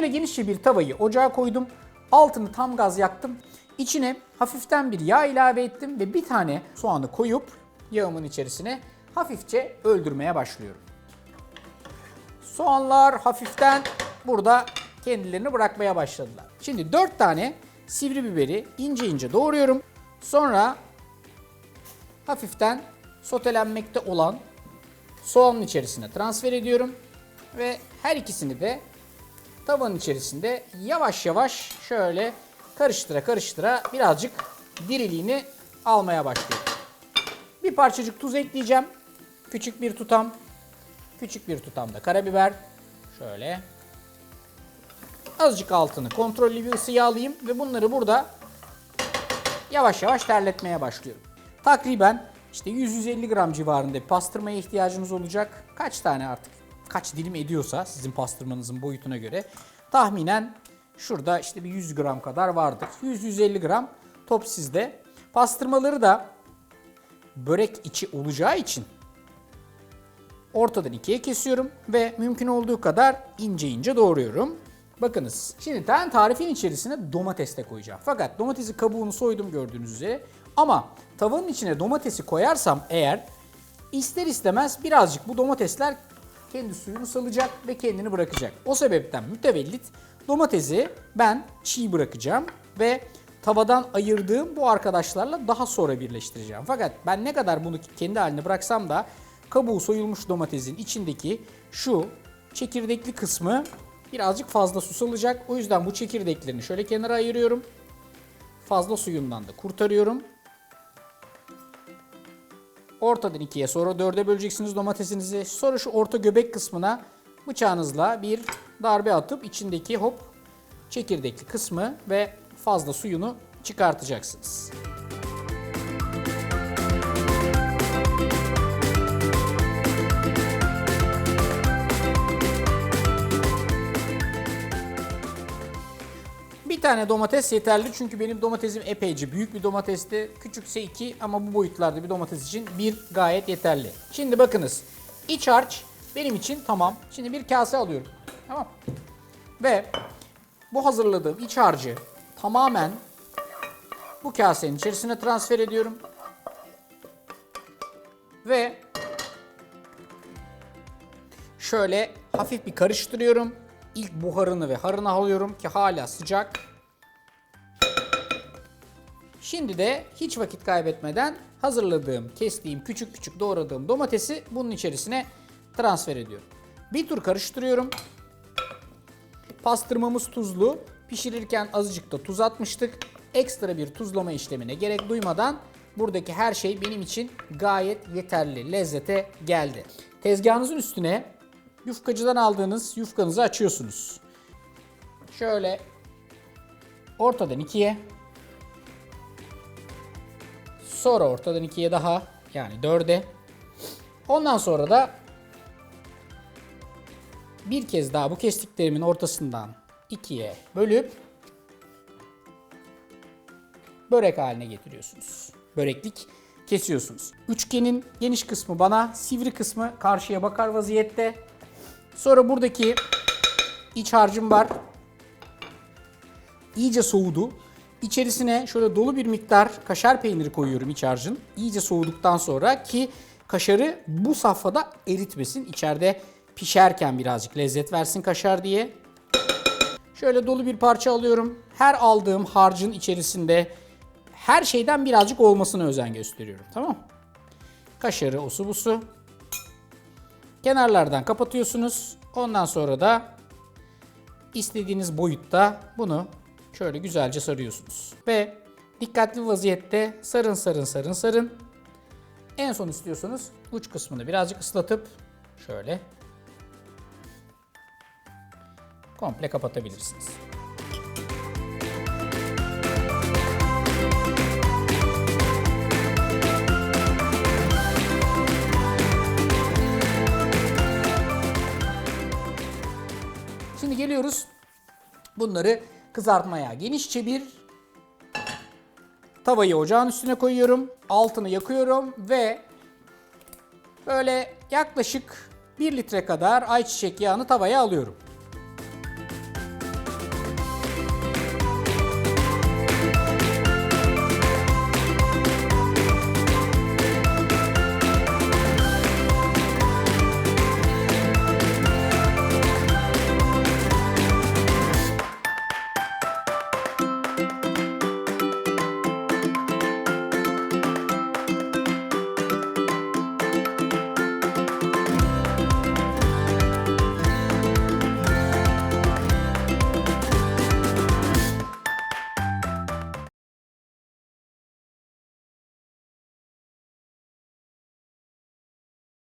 genişçe bir tavayı ocağa koydum. Altını tam gaz yaktım. İçine hafiften bir yağ ilave ettim ve bir tane soğanı koyup yağımın içerisine hafifçe öldürmeye başlıyorum. Soğanlar hafiften burada kendilerini bırakmaya başladılar. Şimdi 4 tane sivri biberi ince ince doğruyorum. Sonra hafiften sotelenmekte olan soğanın içerisine transfer ediyorum. Ve her ikisini de tavanın içerisinde yavaş yavaş şöyle karıştıra karıştıra birazcık diriliğini almaya başlıyorum. Bir parçacık tuz ekleyeceğim. Küçük bir tutam. Küçük bir tutam da karabiber. Şöyle. Azıcık altını kontrollü bir ısıya alayım ve bunları burada yavaş yavaş terletmeye başlıyorum. Takriben işte 100-150 gram civarında bir pastırmaya ihtiyacınız olacak. Kaç tane artık kaç dilim ediyorsa sizin pastırmanızın boyutuna göre tahminen şurada işte bir 100 gram kadar vardır. 100-150 gram top sizde. Pastırmaları da börek içi olacağı için ortadan ikiye kesiyorum ve mümkün olduğu kadar ince ince doğruyorum. Bakınız şimdi ben tarifin içerisine domates de koyacağım. Fakat domatesi kabuğunu soydum gördüğünüz üzere. Ama tavanın içine domatesi koyarsam eğer ister istemez birazcık bu domatesler kendi suyunu salacak ve kendini bırakacak. O sebepten mütevellit domatesi ben çiğ bırakacağım ve tavadan ayırdığım bu arkadaşlarla daha sonra birleştireceğim. Fakat ben ne kadar bunu kendi haline bıraksam da kabuğu soyulmuş domatesin içindeki şu çekirdekli kısmı birazcık fazla su salacak. O yüzden bu çekirdeklerini şöyle kenara ayırıyorum. Fazla suyundan da kurtarıyorum. Ortadan ikiye sonra dörde böleceksiniz domatesinizi. Sonra şu orta göbek kısmına bıçağınızla bir darbe atıp içindeki hop çekirdekli kısmı ve fazla suyunu çıkartacaksınız. Tane domates yeterli çünkü benim domatesim epeyce büyük bir domatesti. Küçükse 2 ama bu boyutlarda bir domates için bir gayet yeterli. Şimdi bakınız iç harç benim için tamam. Şimdi bir kase alıyorum. Tamam. Ve bu hazırladığım iç harcı tamamen bu kasenin içerisine transfer ediyorum. Ve şöyle hafif bir karıştırıyorum. İlk buharını ve harını alıyorum ki hala sıcak. Şimdi de hiç vakit kaybetmeden hazırladığım, kestiğim, küçük küçük doğradığım domatesi bunun içerisine transfer ediyorum. Bir tur karıştırıyorum. Pastırmamız tuzlu. Pişirirken azıcık da tuz atmıştık. Ekstra bir tuzlama işlemine gerek duymadan buradaki her şey benim için gayet yeterli lezzete geldi. Tezgahınızın üstüne yufkacıdan aldığınız yufkanızı açıyorsunuz. Şöyle ortadan ikiye sonra ortadan ikiye daha yani dörde ondan sonra da bir kez daha bu kestiklerimin ortasından ikiye bölüp börek haline getiriyorsunuz. Böreklik kesiyorsunuz. Üçgenin geniş kısmı bana, sivri kısmı karşıya bakar vaziyette. Sonra buradaki iç harcım var. İyice soğudu. İçerisine şöyle dolu bir miktar kaşar peyniri koyuyorum iç harcın. İyice soğuduktan sonra ki kaşarı bu safhada eritmesin. İçeride pişerken birazcık lezzet versin kaşar diye. Şöyle dolu bir parça alıyorum. Her aldığım harcın içerisinde her şeyden birazcık olmasına özen gösteriyorum. Tamam Kaşarı, osu busu. Kenarlardan kapatıyorsunuz. Ondan sonra da istediğiniz boyutta bunu şöyle güzelce sarıyorsunuz. Ve dikkatli vaziyette sarın sarın sarın sarın. En son istiyorsanız uç kısmını birazcık ıslatıp şöyle komple kapatabilirsiniz. Şimdi geliyoruz bunları kızartmaya. Genişçe bir tavayı ocağın üstüne koyuyorum. Altını yakıyorum ve böyle yaklaşık 1 litre kadar ayçiçek yağını tavaya alıyorum.